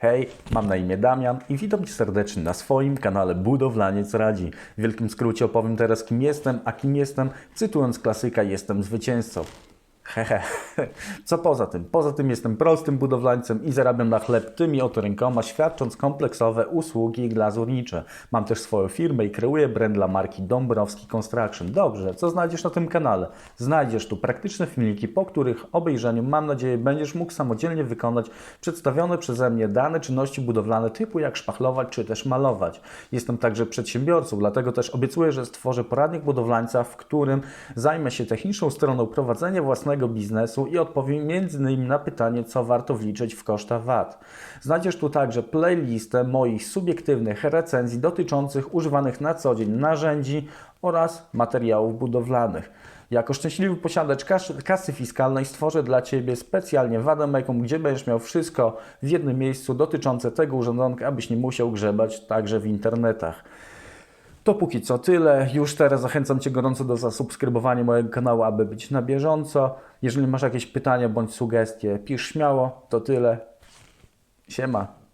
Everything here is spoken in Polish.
Hej, mam na imię Damian i witam Cię serdecznie na swoim kanale Budowlaniec Radzi. W wielkim skrócie opowiem teraz kim jestem, a kim jestem, cytując klasyka jestem zwycięzcą. Hehe. Co poza tym? Poza tym jestem prostym budowlańcem i zarabiam na chleb tymi oto rękoma, świadcząc kompleksowe usługi glazurnicze. Mam też swoją firmę i kreuję brand dla marki Dąbrowski Construction. Dobrze, co znajdziesz na tym kanale? Znajdziesz tu praktyczne filmiki, po których obejrzeniu mam nadzieję będziesz mógł samodzielnie wykonać przedstawione przeze mnie dane czynności budowlane typu jak szpachlować czy też malować. Jestem także przedsiębiorcą, dlatego też obiecuję, że stworzę poradnik budowlańca, w którym zajmę się techniczną stroną prowadzenia własnego biznesu i odpowiem m.in. na pytanie, co warto wliczyć w koszta VAT. Znajdziesz tu także playlistę moich subiektywnych recenzji dotyczących używanych na co dzień narzędzi oraz materiałów budowlanych. Jako szczęśliwy posiadacz kas- kasy fiskalnej stworzę dla Ciebie specjalnie Wademekum, gdzie będziesz miał wszystko w jednym miejscu dotyczące tego urządzonka, abyś nie musiał grzebać także w internetach. To póki co tyle. Już teraz zachęcam Cię gorąco do zasubskrybowania mojego kanału, aby być na bieżąco. Jeżeli masz jakieś pytania bądź sugestie, pisz śmiało. To tyle. Siema.